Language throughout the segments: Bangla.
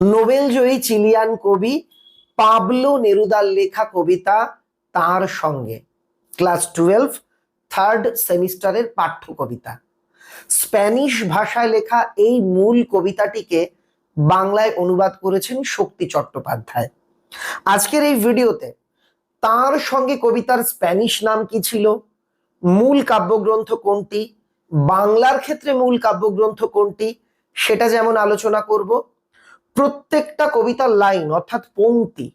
নোবেলজয়ী চিলিয়ান কবি পাবলো নেরুদার লেখা কবিতা তার সঙ্গে। ক্লাস টুয়েলভ, থার্ড সেমিস্টারের পাঠ্য কবিতা স্প্যানিশ ভাষায় লেখা এই মূল কবিতাটিকে বাংলায় অনুবাদ করেছেন শক্তি চট্টোপাধ্যায়। আজকের এই ভিডিওতে তার সঙ্গে কবিতার স্প্যানিশ নাম কি ছিল? মূল কাব্যগ্রন্থ কোনটি? বাংলার ক্ষেত্রে মূল কাব্যগ্রন্থ কোনটি? সেটা যেমন আলোচনা করব প্রত্যেকটা কবিতার লাইন অর্থাৎ পংক্তি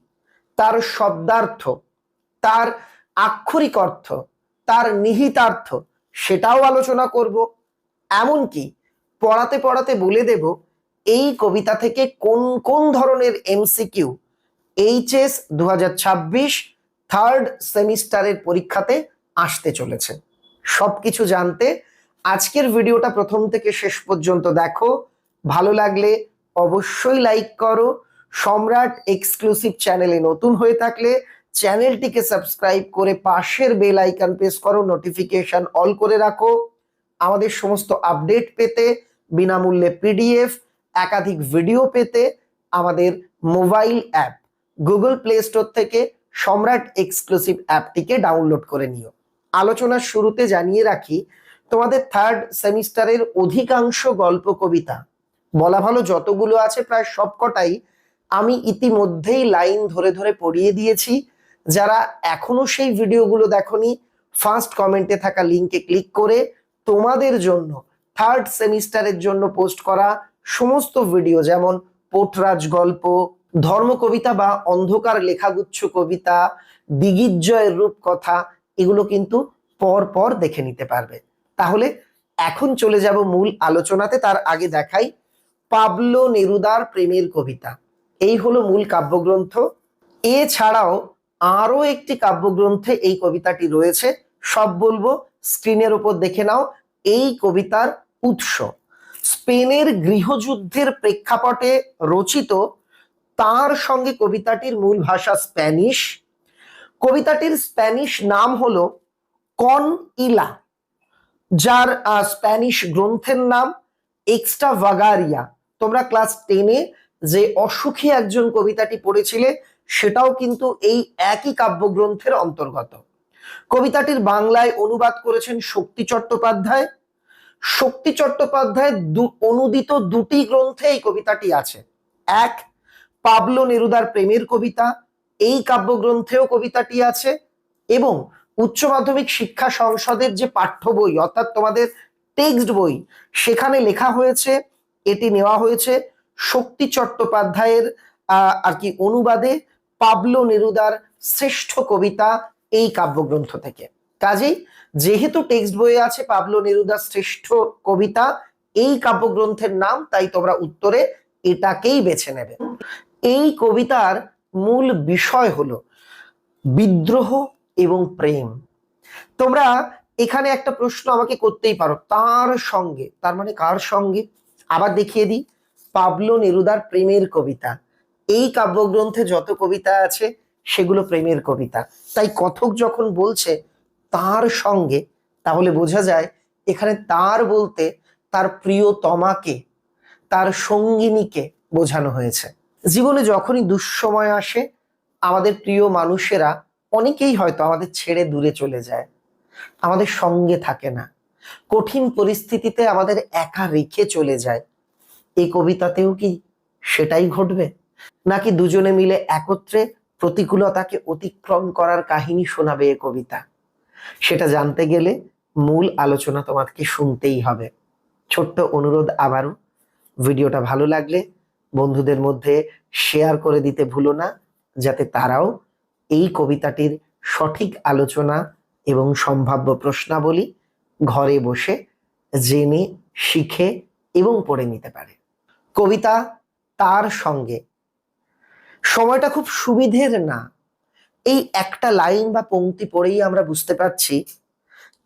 তার শব্দার্থ, তার আক্ষরিক অর্থ, তার নিহিতার্থ, সেটাও আলোচনা করব। এমনকি পড়াতে পড়াতে বলে দেব, এই কবিতা থেকে কোন কোন ধরনের এমসিকিউ এইচএস দু ছাব্বিশ থার্ড সেমিস্টারের পরীক্ষাতে আসতে চলেছে। সবকিছু জানতে আজকের ভিডিওটা প্রথম থেকে শেষ পর্যন্ত দেখো। ভালো লাগলে অবশ্যই লাইক করো। সম্রাট এক্সক্লুসিভ চ্যানেলে নতুন হয়ে থাকলে চ্যানেলটিকে সাবস্ক্রাইব করে পাশের বেল আইকন প্রেস করো নোটিফিকেশন অল করে রাখো। আমাদের সমস্ত আপডেট পেতে, বিনামূল্যে পিডিএফ একাধিক ভিডিও পেতে আমাদের mobile app Google play store থেকে সম্রাট এক্সক্লুসিভ অ্যাপটিকে ডাউনলোড করে নিও। আলোচনার শুরুতে জানিয়ে রাখি, তোমাদের থার্ড সেমিস্টারের অধিকাংশ গল্প কবিতা বলা ভালো, যতগুলো আছে প্রায় সবকটাই আমি ইতিমধ্যেই লাইন ধরে ধরে পড়িয়ে দিয়েছি। যারা এখনও সেই ভিডিওগুলো দেখনি ফার্স্ট কমেন্টে থাকা লিংকে ক্লিক করে তোমাদের জন্য থার্ড সেমিস্টারের জন্য পোস্ট করা সমস্ত ভিডিও যেমন পোটরাজ গল্প ধর্ম কবিতা বা অন্ধকার লেখাগুচ্ছ কবিতা দিগিজ্জয়ের রূপকথা, এগুলো কিন্তু পর পর দেখে নিতে পারবে। তাহলে এখন চলে যাব মূল আলোচনাতে, তার আগে দেখাই পাবলো নেরুদার প্রেমের কবিতা। এই হলো মূল কাব্যগ্রন্থ। এছাড়াও আরও একটি কাব্যগ্রন্থে এই কবিতাটি রয়েছে। সব বলব, স্ক্রিনের উপর দেখে নাও, এই কবিতার উৎস। স্পেনের গৃহযুদ্ধের প্রেক্ষাপটে রচিত, তার সঙ্গে কবিতাটির মূল ভাষা স্প্যানিশ। কবিতাটির স্প্যানিশ নাম হলো কন ইলা, যার স্প্যানিশ গ্রন্থের নাম এক্সট্রা ভাগারিয়া তোমরা ক্লাস টেনে যে অসুখী একজন কবিতাটি পড়েছিলে, সেটাও কিন্তু এই একই কাব্যগ্রন্থের অন্তর্গত। কবিতাটির বাংলায় অনুবাদ করেছেন শক্তি চট্টোপাধ্যায়। শক্তি চট্টোপাধ্যায় অনুদিত দুটি গ্রন্থে এই কবিতাটি আছে। এক, পাবলো নেরুদার প্রেমের কবিতা, এই কাব্যগ্রন্থেও কবিতাটি আছে। এবং উচ্চ মাধ্যমিক শিক্ষা সংসদের যে পাঠ্য বই, অর্থাৎ তোমাদের টেক্সট বই, সেখানে লেখা হয়েছে এটি নেওয়া হয়েছে শক্তি চট্টোপাধ্যায়ের আর কি অনুবাদে পাবলো নেরুদার শ্রেষ্ঠ কবিতা এই কাব্যগ্রন্থ থেকে। কাজেই যেহেতু টেক্সট বইয়ে আছে পাবলো নেরুদার শ্রেষ্ঠ কবিতা এই কাব্যগ্রন্থের নাম, তাই তোমরা উত্তরে এটাকেই বেছে নেবে। এই কবিতার মূল বিষয় হলো বিদ্রোহ এবং প্রেম। তোমরা এখানে একটা প্রশ্ন আমাকে করতেই পারো, তার সঙ্গে, তার মানে কার সঙ্গে? আবার দেখিয়ে দিই। পাবলো নেরুদার প্রেমের কবিতা। এই কাব্যগ্রন্থে যত কবিতা আছে, সেগুলো প্রেমের কবিতা। তাই কথক যখন বলছে তার সঙ্গে, তাহলে বোঝা যায় এখানে তার বলতে তার প্রিয়তমাকে, তার সঙ্গিনীকে বোঝানো হয়েছে। জীবনে যখনই দুঃসময় আসে, আমাদের প্রিয় মানুষেরা অনেকেই হয়তো আমাদের ছেড়ে দূরে চলে যায়। আমাদের সঙ্গে থাকে না। কঠিন পরিস্থিতিতে আমাদের একা রেখে চলে যায়। এই কবিতাতেও কি সেটাই ঘটবে? নাকি দুজনে মিলে একত্রে প্রতিকূলতাকে অতিক্রম করার কাহিনী শোনাবে এ কবিতা? সেটা জানতে গেলে মূল আলোচনা তোমাকে শুনতেই হবে। ছোট্ট অনুরোধ আবারও, ভিডিওটা ভালো লাগলে বন্ধুদের মধ্যে শেয়ার করে দিতে ভুলো না, যাতে তারাও এই কবিতাটির সঠিক আলোচনা এবং সম্ভাব্য প্রশ্নাবলী ঘরে বসে জেনে, শিখে এবং পড়ে নিতে পারে। কবিতা তার সঙ্গে। সময়টা খুব সুবিধের না। এই একটা লাইন বা পংক্তি পড়েই আমরা বুঝতে পারছি,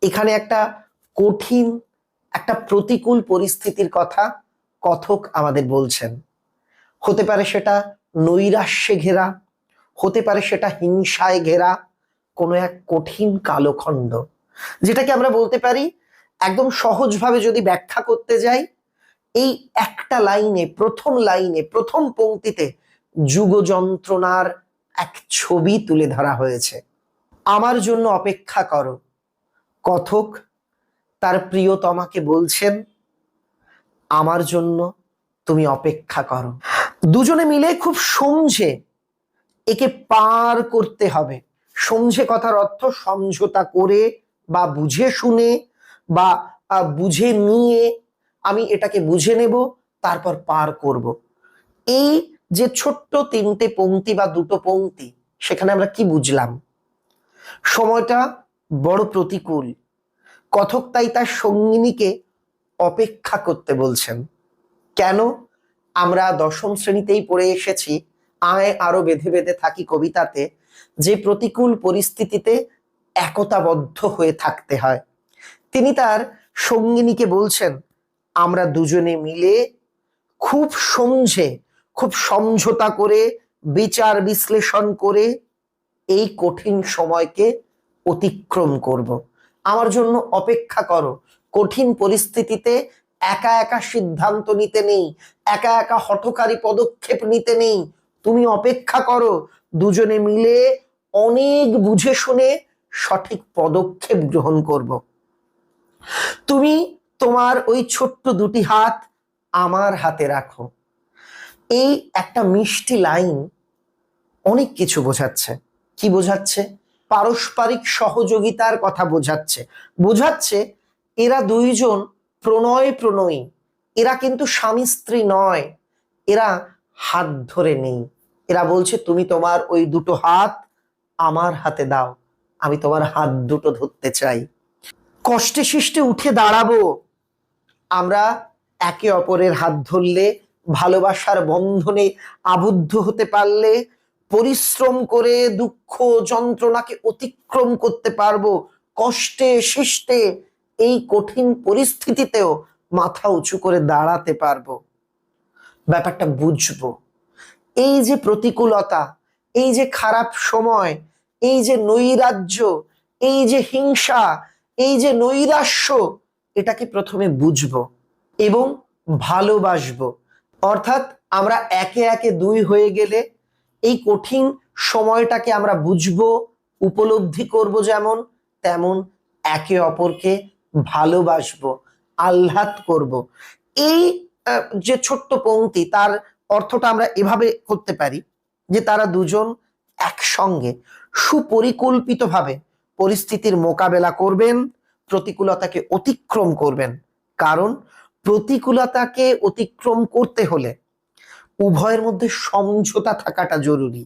এখানে একটা কঠিন, একটা প্রতিকূল পরিস্থিতির কথা কথক আমাদের বলছেন। হতে পারে সেটা নৈরাশ্যে ঘেরা, হতে পারে সেটা হিংসায় ঘেরা, কোনো এক কঠিন কালখণ্ড। যেটাকে আমরা বলতে পারি একদম সহজভাবে যদি ব্যাখ্যা করতে যাই, এই একটা লাইনে, প্রথম লাইনে, প্রথম পংক্তিতে যুগ যন্ত্রণার এক ছবি তুলে ধরা হয়েছে। আমার জন্য অপেক্ষা করো। কথক তার প্রিয় প্রিয়তমাকে বলছেন, আমার জন্য তুমি অপেক্ষা করো। দুজনে মিলে খুব সমঝে একে পার করতে হবে। সমঝে কথার অর্থ সমঝোতা করে বা বুঝে শুনে বা বুঝে নিয়ে আমি এটাকে বুঝে নেব, তারপর পার করব। এই যে ছোট্ট তিনটে পংক্তি বা দুটো পংক্তি, সেখানে আমরা কি বুঝলাম? সময়টা বড় প্রতিকূল। কথক তাই তার সঙ্গিনীকে অপেক্ষা করতে বলছেন। কেন? আমরা দশম শ্রেণীতেই পড়ে এসেছি, আয় আরও বেঁধে বেঁধে থাকি কবিতাতে, যে প্রতিকূল পরিস্থিতিতে একতাবদ্ধ হয়ে থাকতে হয়। তিনি তার সঙ্গিনীকে বলছেন, আমরা দুজনে মিলে খুব সমঝে খুব সমঝোতা করে, বিচার বিশ্লেষণ করে এই কঠিন সময়কে অতিক্রম করব। আমার জন্য অপেক্ষা করো। কঠিন পরিস্থিতিতে একা একা সিদ্ধান্ত নিতে নেই, একা একা হঠকারী পদক্ষেপ নিতে নেই। তুমি অপেক্ষা করো। দুজনে মিলে অনেক বুঝে শুনে সঠিক পদক্ষেপ গ্রহণ করব। তুমি তোমার ওই ছোট্ট দুটি হাত আমার হাতে রাখো। এই একটা মিষ্টি লাইন অনেক কিছু বোঝাচ্ছে। কি বোঝাচ্ছে? পারস্পরিক সহযোগিতার কথা বোঝাচ্ছে। বোঝাচ্ছে এরা দুইজন প্রণয় প্রণয়ী। এরা কিন্তু স্বামী স্ত্রী নয়। এরা হাত ধরে নেই। এরা বলছে, তুমি তোমার ওই দুটো হাত আমার হাতে দাও। আমি তোমার হাত দুটো ধরতে চাই। কষ্টে শিষ্টে উঠে দাঁড়াবো। আমরা একে অপরের হাত ধরলে, ভালোবাসার বন্ধনে আবদ্ধ হতে পারলে, পরিশ্রম করে দুঃখ যন্ত্রণাকে অতিক্রম করতে পারব। কষ্টে শিষ্টে এই কঠিন পরিস্থিতিতেও মাথা উঁচু করে দাঁড়াতে পারব। ব্যাপারটা বুঝব। এই যে প্রতিকূলতা, এই যে খারাপ সময় এই যে নৈরাজ্য, এই যে হিংসা, এই যে নৈরাশ্য, এটাকে প্রথমে বুঝব এবং ভালোবাসবো। অর্থাৎ আমরা একে একে দুই হয়ে গেলে এই কঠিন সময়টাকে আমরা বুঝব, উপলব্ধি করব যেমন, তেমন একে অপরকে ভালোবাসবো, আহ্লাদ করব। এই যে ছোট্ট পংক্তি তার অর্থটা আমরা এভাবে করতে পারি যে তারা দুজন একসঙ্গে। সুপরিকল্পিতভাবে পরিস্থিতির মোকাবেলা করবেন, প্রতিকূলতাকে অতিক্রম করবেন। কারণ প্রতিকূলতাকে অতিক্রম করতে হলে উভয়ের মধ্যে সমঝোতা থাকাটা জরুরি।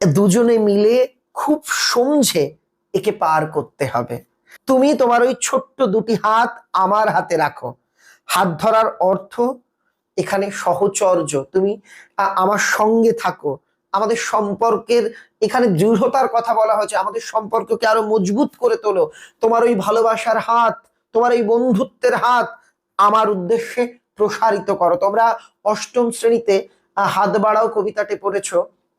দুজনে মিলে খুব সমঝে একে পার করতে হবে। তুমি তোমার ওই ছোট্ট দুটি হাত আমার হাতে রাখো। হাত ধরার অর্থ এখানে সহচর্য। তুমি আমার সঙ্গে থাকো। আমাদের সম্পর্কের এখানে দৃঢ়তার কথা বলা হয়েছে। আমাদের সম্পর্ককে আরও মজবুত করে তোলো। তোমার ওই ভালোবাসার হাত, তোমার এই বন্ধুত্বের হাত আমার উদ্দেশ্যে প্রসারিত করো। তোমরা অষ্টম শ্রেণীতে হাত বাড়াও কবিতাটি পড়েছ।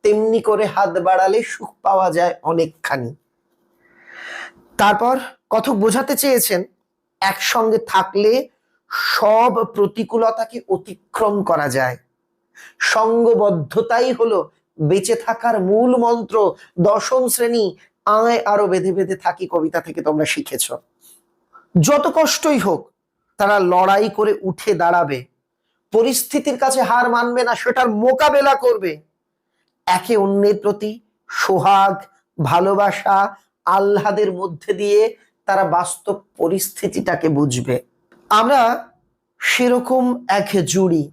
তেমনি করে হাত বাড়ালে সুখ পাওয়া যায় অনেকখানি। তারপর কথক বোঝাতে চেয়েছেন, একসঙ্গে থাকলে সব প্রতিকূলতাকে অতিক্রম করা যায়। সঙ্গবদ্ধতাই হলো বেঁচে থাকার মূল মন্ত্র দশম শ্রেণি আয় আরও বেঁধে বেঁধে থাকি কবিতা থেকে তোমরা শিখেছ। যত কষ্টই হোক, তারা লড়াই করে উঠে দাঁড়াবে। পরিস্থিতির কাছে হার মানবে না, সেটার মোকাবেলা করবে। একে অন্যের প্রতি সোহাগ, ভালোবাসা, আহ্লাদের মধ্যে দিয়ে তারা বাস্তব পরিস্থিতিটাকে বুঝবে। আমরা সেরকম এক জুড়ি,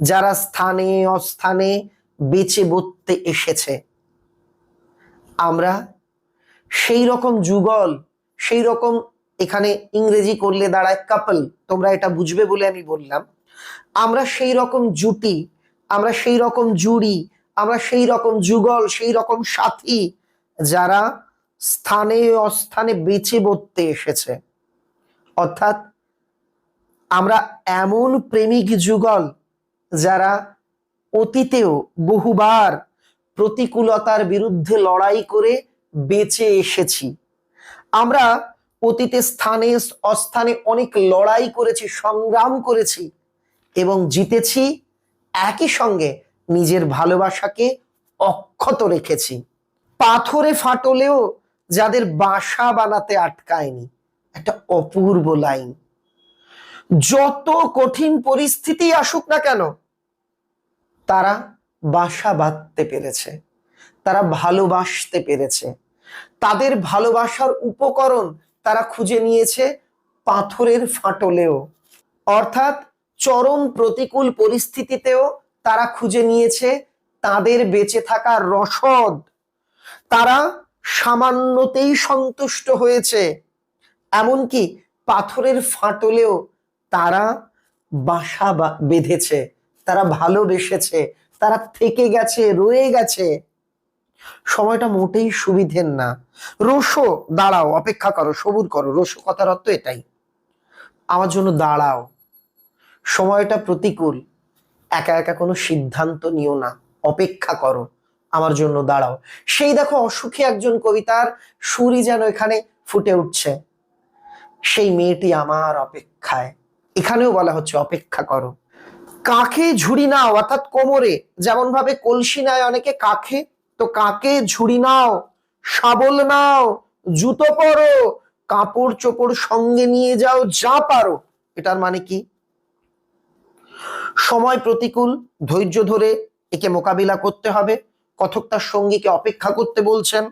যারা স্থানে, অস্থানে বেঁচে বলতে এসেছে। আমরা সেই রকম যুগল, সেই রকম এখানে ইংরেজি করলে দাঁড়ায় কাপল তোমরা এটা বুঝবে বলে আমি বললাম। আমরা সেই রকম জুটি, আমরা সেই রকম জুড়ি, আমরা সেই রকম যুগল, সেই রকম সাথী যারা স্থানে অস্থানে বেঁচে বলতে এসেছে। অর্থাৎ আমরা এমন প্রেমিক যুগল যারা অতীতেও বহুবার প্রতিকূলতার বিরুদ্ধে লড়াই করে বেঁচে এসেছি। আমরা অতীতে স্থানে, অস্থানে অনেক লড়াই করেছি, সংগ্রাম করেছি এবং জিতেছি, একই সঙ্গে নিজের ভালোবাসাকে অক্ষত রেখেছি। পাথরে ফাটলেও যাদের বাসা বানাতে আটকায়নি, একটা অপূর্ব লাইন। যত কঠিন পরিস্থিতি আসুক না কেন তারা বাসা বাঁধতে পেরেছে। তারা ভালোবাসতে পেরেছে। তাদের ভালোবাসার উপকরণ তারা খুঁজে নিয়েছে পাথরের ফাটলেও। অর্থাৎ চরম প্রতিকূল পরিস্থিতিতেও তারা খুঁজে নিয়েছে তাদের বেঁচে থাকা রসদ। তারা সামান্যতেই সন্তুষ্ট হয়েছে। এমনকি পাথরের ফাটলেও তারা বাসা বেঁধেছে। তারা ভালোবেসেছে, তারা থেকে গেছে, রয়ে গেছে। সময়টা মোটেই সুবিধের না। রোশো দাঁড়াও, অপেক্ষা করো, সবুর করো রোশো কথার অর্থ এটাই। আমার জন্য দাঁড়াও। সময়টা প্রতিকূল। একা একা কোনো সিদ্ধান্ত নিও না, অপেক্ষা করো, আমার জন্য দাঁড়াও। সেই দেখো অসুখী একজন কবিতার সুরই যেন এখানে ফুটে উঠছে। সেই মেয়েটি আমার অপেক্ষায়। এখানেও বলা হচ্ছে, অপেক্ষা করো। কাকে ঝুড়ি নাও? অর্থাৎ কোমরে। যেমন ভাবে কলসি নেয় অনেকে, কাকে? তো কাকে ঝুড়ি নাও? শাবল নাও? জুতো পরো? কাপড় চোপড় সঙ্গে নিয়ে যাও, যা পারো। এটার মানে কি? সময় প্রতিকূল, ধৈর্য ধরে একে মোকাবিলা করতে হবে। কথক তার সঙ্গীকে অপেক্ষা করতে বলছেন।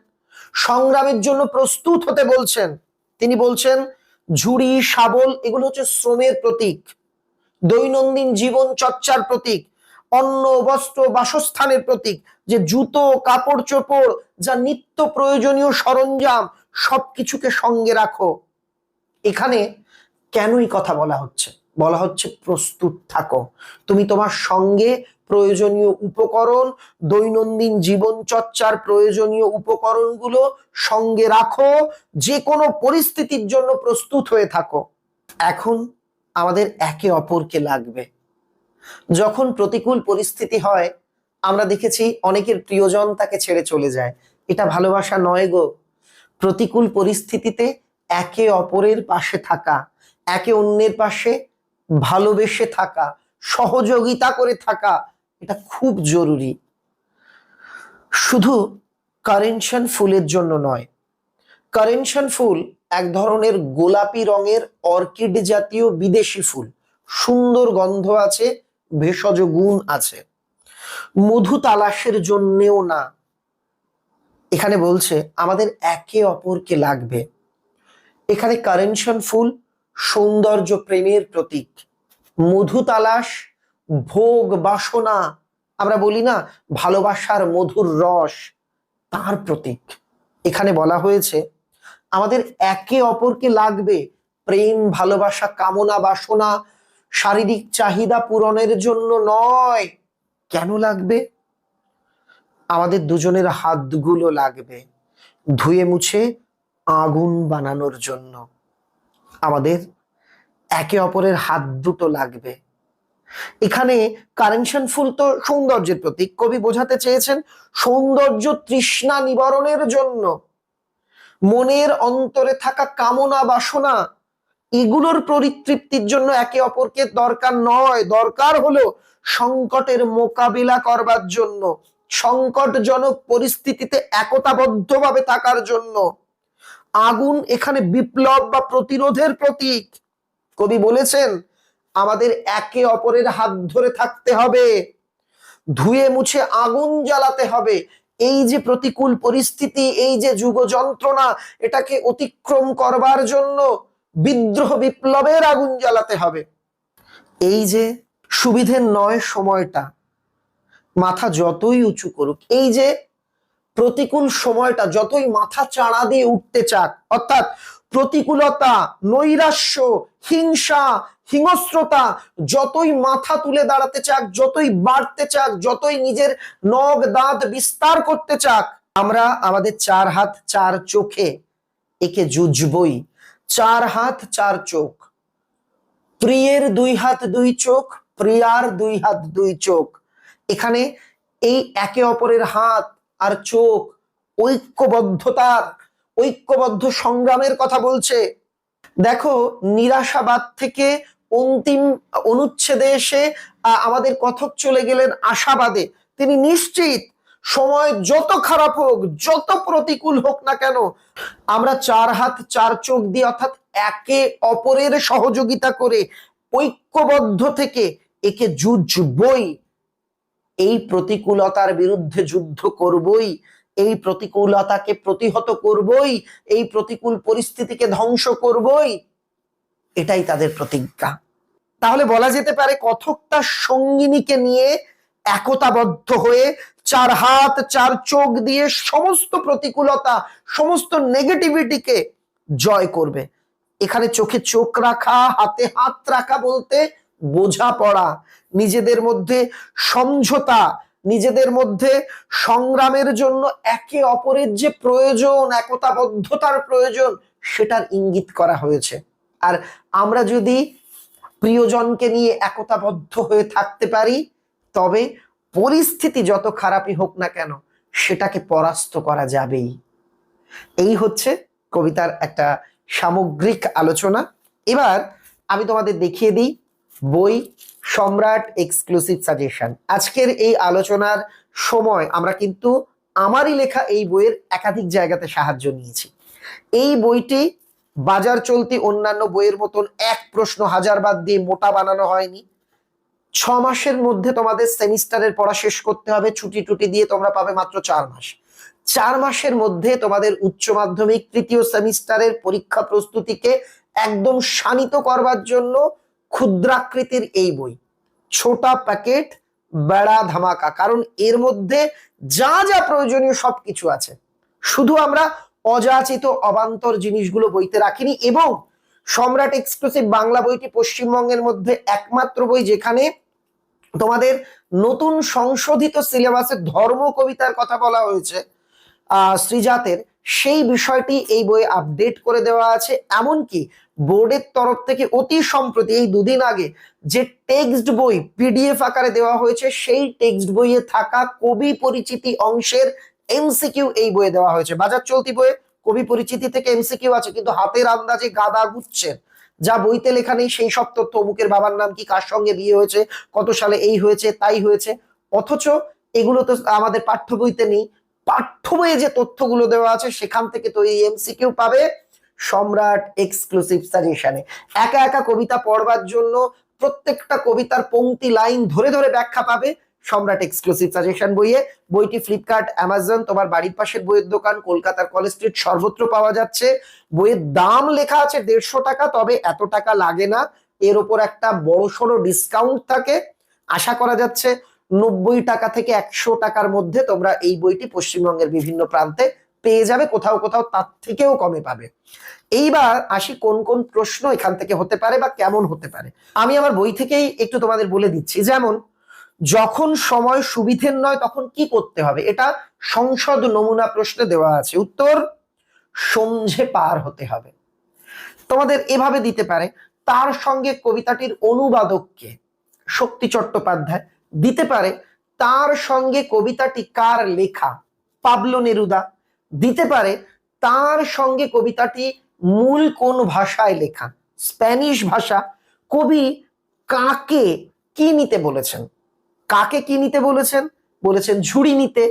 সংগ্রামের জন্য প্রস্তুত হতে বলছেন। তিনি বলছেন, ঝুড়ি, শাবল, এগুলো হচ্ছে শ্রমের প্রতীক। দৈনন্দিন জীবন চর্চার প্রতীক, অন্ন, বস্ত্র, বাসস্থানের প্রতীক, যে জুতো, কাপড় চোপড়, যা নিত্য প্রয়োজনীয় সরঞ্জাম, সবকিছুকে সঙ্গে রাখো। এখানে কেনই কথা বলা হচ্ছে? বলা হচ্ছে প্রস্তুত থাকো। তুমি তোমার সঙ্গে প্রয়োজনীয় উপকরণ, দৈনন্দিন জীবন চর্চার প্রয়োজনীয় উপকরণগুলো সঙ্গে রাখো যে কোনো পরিস্থিতির জন্য প্রস্তুত হয়ে থাকো। এখন আমাদের একে অপরকে লাগবে। যখন প্রতিকূল পরিস্থিতি হয়, আমরা দেখেছি অনেকের প্রিয়জন তাকে ছেড়ে চলে যায়। এটা ভালোবাসা নয় গো। প্রতিকূল পরিস্থিতিতে একে অপরের পাশে থাকা, একে অন্যের পাশে ভালোবেসে থাকা, সহযোগিতা করে থাকা, এটা খুব জরুরি। শুধু কারেনশন ফুলের জন্য নয় কারেনশন ফুল এক ধরনের গোলাপি রঙের অর্কিড জাতীয় বিদেশি ফুল। সুন্দর গন্ধ আছে, ভেষজ গুণ আছে। মধু তালাশের জন্যেও না। এখানে বলছে, আমাদের একে অপরকে লাগবে। এখানে কারেনশন ফুল সৌন্দর্য প্রেমের প্রতীক। মধু তালাশ, ভোগ বাসনা, আমরা বলি না, ভালোবাসার মধুর রস, তার প্রতীক। এখানে বলা হয়েছে আমাদের একে অপরকে লাগবে। প্রেম, ভালোবাসা, কামনা, বাসনা, শারীরিক চাহিদা পূরণের জন্য নয়। কেন লাগবে? আমাদের দুজনের হাতগুলো লাগবে ধুয়ে মুছে, আগুন বানানোর জন্য। আমাদের একে অপরের হাত দুটো লাগবে। এখানে কারেনশন ফুল তো সৌন্দর্যের প্রতীক। কবি বোঝাতে চেয়েছেন সৌন্দর্য তৃষ্ণা নিবারণের জন্য। মনের অন্তরে থাকা কামনা, বাসনা, এগুলোর পরিতৃপ্তির জন্য একে অপরকে দরকার নয়। দরকার হলো সংকটের মোকাবিলা করবার জন্য, সংকটজনক পরিস্থিতিতে একতাবদ্ধভাবে থাকার জন্য। আগুন এখানে বিপ্লব বা প্রতিরোধের প্রতীক। কবি বলেছেন, আমাদের একে অপরের হাত ধরে থাকতে হবে, ধুয়ে মুছে আগুন জ্বালাতে হবে এই যে প্রতিকূল পরিস্থিতি, এই যে যুগ যন্ত্রণা, এটাকে অতিক্রম করবার জন্য বিদ্রোহ বিপ্লবের আগুন জ্বালাতে হবে। এই যে সুবিধের নয় সময়টা, মাথা যতই উঁচু করুক, এই যে প্রতিকূল সময়টা, যতই মাথা চাড়া দিয়ে উঠতে চাক, অর্থাৎ প্রতিকূলতা, নৈরাশ্য, হিংসা হিংস্রতা যতই মাথা তুলে দাঁড়াতে চাক, যতই বাড়তে চাক, যতই নিজের নখ দাঁত বিস্তার করতে চাক, আমরা আমাদের চার হাত, চার চোখে একে জুজবই চার হাত, চার চোখ। প্রিয়ের দুই হাত, দুই চোখ, প্রিয়ার দুই হাত, দুই চোখ। এখানে এই একে অপরের হাত আর চোখ ঐক্যবদ্ধতার, ঐক্যবদ্ধ সংগ্রামের কথা বলছে। দেখো, নিরাশাবাদ থেকে অন্তিম অনুচ্ছেদে এসে আমাদের কথক চলে গেলেন আশাবাদে। তিনি নিশ্চিত, সময় যত খারাপ হোক, যত প্রতিকূল হোক না কেন, আমরা চার হাত, চার চোখ দিয়ে অর্থাৎ একে অপরের সহযোগিতা করে ঐক্যবদ্ধ থেকে একে যুঝবই এই প্রতিকূলতার বিরুদ্ধে যুদ্ধ করবই, এই প্রতিকূলতাকে প্রতিহত করবই, এই প্রতিকূল পরিস্থিতিকে ধ্বংস করবই। এটাই তাদের প্রতিজ্ঞা। তাহলে বলা যেতে পারে কথক তার সঙ্গিনীকে নিয়ে একতাবদ্ধ হয়ে চার হাত, চার চোখ দিয়ে সমস্ত প্রতিকূলতা, সমস্ত নেগেটিভিটিকে জয় করবে। এখানে চোখে চোখ রাখা, হাতে হাত রাখা বলতে বোঝা পড়া নিজেদের মধ্যে সমঝোতা, নিজেদের মধ্যে সংগ্রামের জন্য একে অপরের যে প্রয়োজন, একতাবদ্ধতার প্রয়োজন, সেটার ইঙ্গিত করা হয়েছে। আর আমরা যদি প্রিয়জনকে নিয়ে একতাবদ্ধ হয়ে থাকতে পারি, তবে পরিস্থিতি যত খারাপই হোক না কেন, সেটাকে পরাস্ত করা যাবেই। এই হচ্ছে কবিতার একটা সামগ্রিক আলোচনা। এবার আমি তোমাদের দেখিয়ে দিই বই সম্রাট এক্সক্লুসিভ সাজেশন। আজকের এই আলোচনার সময় আমরা কিন্তু আমারই লেখা এই বইয়ের একাধিক জায়গাতে সাহায্য নিয়েছি। এই বইটি বাজার চলতি অন্যান্য বইয়ের মতন এক প্রশ্ন হাজার বাদ দিয়ে মোটা বানানো হয়নি। ছ মাসের মধ্যে তোমাদের সেমিস্টারের পড়া শেষ করতে হবে, ছুটি টুটি দিয়ে তোমরা পাবে মাত্র চার মাস। চার মাসের মধ্যে তোমাদের উচ্চ মাধ্যমিক তৃতীয় সেমিস্টারের পরীক্ষা প্রস্তুতিকে একদম শানিত করবার জন্য ক্ষুদ্রাকৃতির এই বই। ছোটা প্যাকেট, বেড়া ধামাকা, কারণ এর মধ্যে যা যা প্রয়োজনীয় সবকিছু আছে। শুধু আমরা অযাচিত অবান্তর জিনিসগুলো বইতে রাখিনি এবং সম্রাট এক্সক্লুসিভ বাংলা বইটি পশ্চিমবঙ্গের মধ্যে একমাত্র বই যেখানে তোমাদের নতুন সংশোধিত সিলেবাসে ধর্ম কবিতার কথা বলা হয়েছে শ্রীজাতের সেই বিষয়টি এই বইয়ে আপডেট করে দেওয়া আছে। এমনকি বোর্ডের তরফ থেকে অতি সম্প্রতি এই দুদিন আগে যে টেক্সট বই পিডিএফ আকারে দেওয়া হয়েছে, সেই টেক্সট বইয়ে থাকা কবি পরিচিতি অংশের এমসিকিউ এই বইয়ে দেওয়া হয়েছে। বাজার চলতি বইয়ে কবি পরিচিতি থেকে এমসিকিউ আছে, কিন্তু হাতের আন্দাজে গাদা গুচ্ছেন যা বইতে লেখা নেই, সেই সব তথ্য। অমুকের বাবার নাম কি, কার সঙ্গে বিয়ে হয়েছে, কত সালে এই হয়েছে, তাই হয়েছে। অথচ এগুলো তো আমাদের পাঠ্য বইতে নেই। পাঠ্য বইয়ে যে তথ্যগুলো দেওয়া আছে, সেখান থেকে তো এই এমসিকিউ পাবে সম্রাট এক্সক্লুসিভ সাজেশনে একা একা কবিতা পড়বার জন্য প্রত্যেকটা কবিতার পংক্তি লাইন ধরে ধরে ব্যাখ্যা পাবে। সম্রাট এক্সক্লুসিভ সাজেশন বইয়ে। বইটি ফ্লিপকার্ট অ্যামাজন তোমার বাড়ির পাশের বইয়ের দোকান, কলকাতার কলেজ স্ট্রিট সর্বত্র পাওয়া যাচ্ছে। বইয়ের দাম লেখা আছে দেড়শো টাকা, তবে এত টাকা লাগে না। এর ওপর একটা বড় সড়ো ডিসকাউন্ট থাকে। আশা করা যাচ্ছে নব্বই টাকা থেকে একশো টাকার মধ্যে তোমরা এই বইটি পশ্চিমবঙ্গের বিভিন্ন প্রান্তে পেয়ে যাবে। কোথাও কোথাও তার থেকেও কমে পাবে। এইবার আসি কোন কোন প্রশ্ন এখান থেকে হতে পারে বা কেমন হতে পারে। আমি আমার বই থেকেই একটু তোমাদের বলে দিচ্ছি। যেমন যখন সময় সুবিধের নয়, তখন কি করতে হবে? এটা সংসদ নমুনা প্রশ্নে দেওয়া আছে। উত্তর সমঝে পার হতে হবে। তোমাদের এভাবে দিতে পারে। তার সঙ্গে কবিতাটির অনুবাদককে শক্তি চট্টোপাধ্যায় দিতে পারে। তার সঙ্গে কবিতাটি কার লেখা? পাবলো নেরুদা দিতে পারে। তার সঙ্গে কবিতাটি মূল কোন ভাষায় লেখা? স্প্যানিশ ভাষা। কবি কাকে কি নিতে বলেছেন? কাকে কি নিতে বলেছেন? বলেছেন ঝুড়ি নিতে।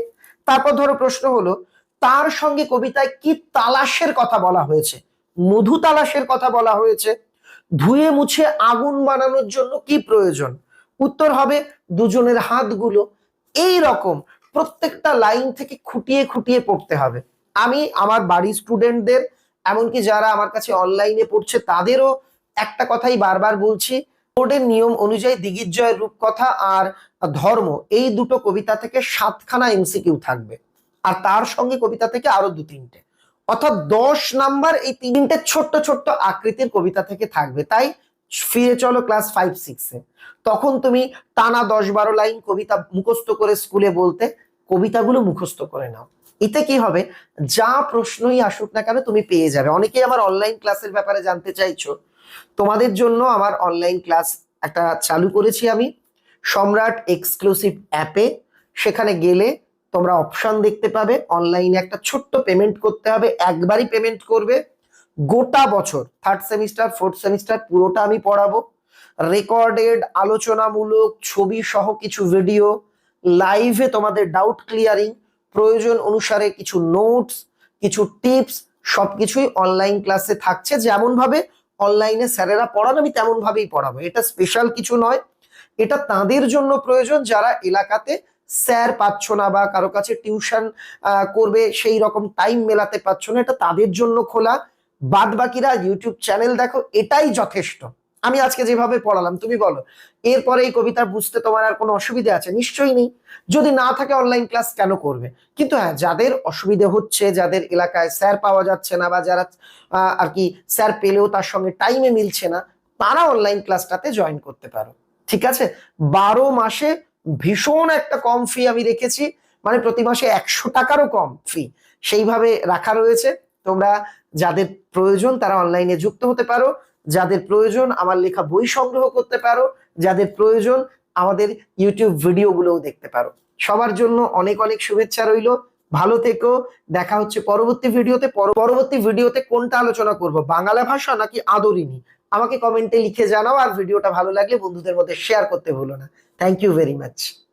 তারপর ধরো প্রশ্ন হলো, তার সঙ্গে কবিতায় কি তালাশের কথা বলা হয়েছে? মধু তালাশের কথা বলা হয়েছে। ধুয়ে মুছে আগুন বানানোর জন্য কি প্রয়োজন? উত্তর হবে দুজনের হাতগুলো। এই রকম প্রত্যেকটা লাইন থেকে খুঁটিয়ে খুঁটিয়ে পড়তে হবে। আমি, আমার বাড়ির স্টুডেন্টদের এমনকি যারা আমার কাছে অনলাইনে পড়ছে, তাদেরও একটা কথাই বারবার বলছি বোর্ডের নিয়ম অনুযায়ী দিগিজয়ের রূপকথা আর ধর্ম, এই দুটো কবিতা থেকে সাতখানা এমসিকিউ থাকবে। আর তার সঙ্গে কবিতা থেকে আরও দু তিনটে। অর্থাৎ দশ নাম্বার এই তিনটে ছোট্ট ছোট্ট আকৃতির কবিতা থেকে থাকবে। তাই ফিরে চলো ক্লাস ফাইভ, সিক্সে তখন তুমি টানা দশ বারো লাইন কবিতা মুখস্থ করে স্কুলে বলতে কবিতাগুলো মুখস্থ করে নাও। এতে কি হবে? যা প্রশ্নই আসুক না কেন তুমি পেয়ে যাবে। অনেকেই আমার অনলাইন ক্লাসের ব্যাপারে জানতে চাইছো। তোমাদের জন্য আমার অনলাইন ক্লাস একটা চালু করেছি আমি, সম্রাট এক্সক্লুসিভ অ্যাপে সেখানে গেলে তোমরা অপশন দেখতে পাবে অনলাইনে একটা ছোট্ট পেমেন্ট করতে হবে, একবারই পেমেন্ট করবে। গোটা বছর থার্ড সেমিস্টার ফোর্থ সেমিস্টার পুরোটা আমি পড়াবো। রেকর্ডেড আলোচনামূলক, ছবি সহ কিছু ভিডিও লাইভে তোমাদের ডাউট ক্লিয়ারিং প্রয়োজন অনুসারে কিছু নোটস কিছু টিপস সবকিছুই অনলাইন ক্লাসে থাকছে। যেমন ভাবে অনলাইনে স্যারেরা পড়ান, আমি তেমনভাবেই পড়াবো। এটা স্পেশাল কিছু নয়। এটা তাদের জন্য প্রয়োজন, যারা এলাকাতে স্যার পাচ্ছ না বা কারও কাছে টিউশন করবে সেই রকম টাইম মেলাতে পারছ না, এটা তাদের জন্য খোলা। বাদ বাকিরা ইউটিউব চ্যানেল দেখো, এটাই যথেষ্ট। আমি আজকে যেভাবে পড়ালাম, তুমি বলো। এরপরে এই কবিতা বুঝতে তোমার আর কোনো অসুবিধা আছে? নিশ্চয়ই নেই। যদি না থাকে অনলাইন ক্লাস কেন করবে? কিন্তু হ্যাঁ যাদের অসুবিধে হচ্ছে, যাদের এলাকায় স্যার পাওয়া যাচ্ছে না বা যারা আর কি স্যার পেলেও তার সঙ্গে টাইমে মিলছে না, তারা অনলাইন ক্লাসটাতে জয়েন করতে পারো। ঠিক আছে? বারো মাসে ভীষণ একটা কম ফি আমি রেখেছি মানে প্রতি মাসে একশো টাকারও কম ফি সেইভাবে রাখা রয়েছে। তোমরা যাদের প্রয়োজন তারা অনলাইনে যুক্ত হতে পারো। যাদের প্রয়োজন আমার লেখা বই সংগ্রহ করতে পারো, যাদের প্রয়োজন আমাদের ইউটিউব ভিডিওগুলোও দেখতে পারো। সবার জন্য অনেক অনেক শুভেচ্ছা রইল, ভালো থেকো, দেখা হচ্ছে পরবর্তী ভিডিওতে। পর- পরবর্তী ভিডিওতে কোনটা আলোচনা করব, বাংলা ভাষা নাকি আদরিনী আমাকে কমেন্টে লিখে জানাও আর ভিডিওটা ভালো লাগলে বন্ধুদের মধ্যে শেয়ার করতে ভুলো না। Thank you very much